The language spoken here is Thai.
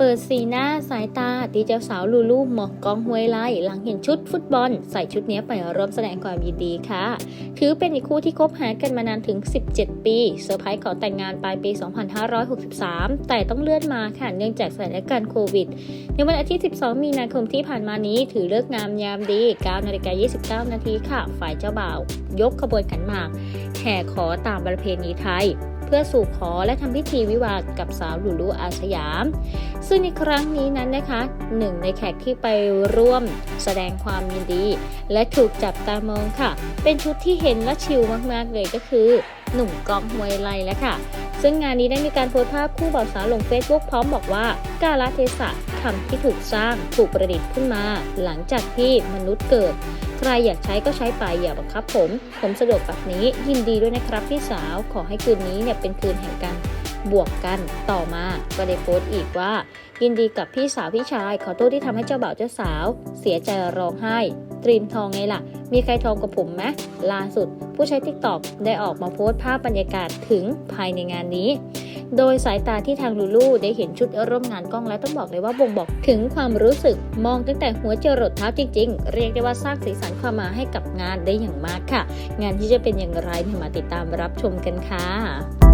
เปิดสีหน้าสายตาตีเจ้าสาวลูลูหมอกกองห้วยไล่หลังเห็นชุดฟุตบอล ใส่ชุดนี้ไปร่วมแสดงความยินดีค่ะ ถือเป็นอีกคู่ที่คบหากันมานานถึง 17 ปีเซอร์ไพรส์ขอแต่งงานปลายปี 2563 แต่ต้องเลื่อนมาค่ะเนื่องจากสถานการณ์โควิด ในวันอาทิตย์ 12 มีนาคมที่ผ่านมานี้ถือเลิกงามยามดี9นาฬิกา29 นาทีค่ะ ฝ่ายเจ้าบ่าว ยกขบวนขันหมากแห่ขอตามประเพณีไทย เพื่อสู่ขอและทำพิธีวิวาสกับสาวลูลูอาสยาม ซึ่งในครั้งนี้นั้นนะคะหนึ่งในแขกที่ไปร่วมแสดงความยินดี และถูกจับตามองค่ะ เป็นชุดที่เห็นและชิลมากๆเลยก็คือ หนุ่มกองหวยไลแล้วค่ะ ซึ่งงานนี้ได้มีการโพสต์ภาพคู่บ่าวสาวลงเฟซบุ๊กพร้อมบอกว่า กาลเทศะคำที่ถูกสร้างถูกประดิษฐ์ขึ้นมา หลังจากที่มนุษย์เกิด ใครอยากใช้ก็ใช้ไปอย่าบังคับผม ผมสะดวกแบบนี้ยินดีด้วยนะครับพี่สาวขอให้คืนนี้เนี่ยเป็นคืนแห่งการบวกกันต่อมาก็ได้โพสต์อีกว่า ยินดีกับพี่สาวพี่ชาย ขอโทษที่ทำให้เจ้าบ่าวเจ้าสาว เสียใจร้องไห้ตรีมทองไงล่ะ มีใครทองกับผมไหมล่าสุด ผู้ใช้ t ิ k t o k ได้ออกมาโพสต์ภาพบรรยากาศถึงภายในงานนี้ โดยสายตาที่ทางลูลูได้เห็นชุดร่วมงานกล้องแล้วต้องบอกเลยว่าบ่งบอกถึงความรู้สึกมองตั้งแต่หัวจรดเท้าจริง ๆ เรียกได้ว่าสร้างสีสันความมาให้กับงานได้อย่างมากค่ะ งานที่จะเป็นอย่างไรเนี่ยมาติดตามรับชมกันค่ะ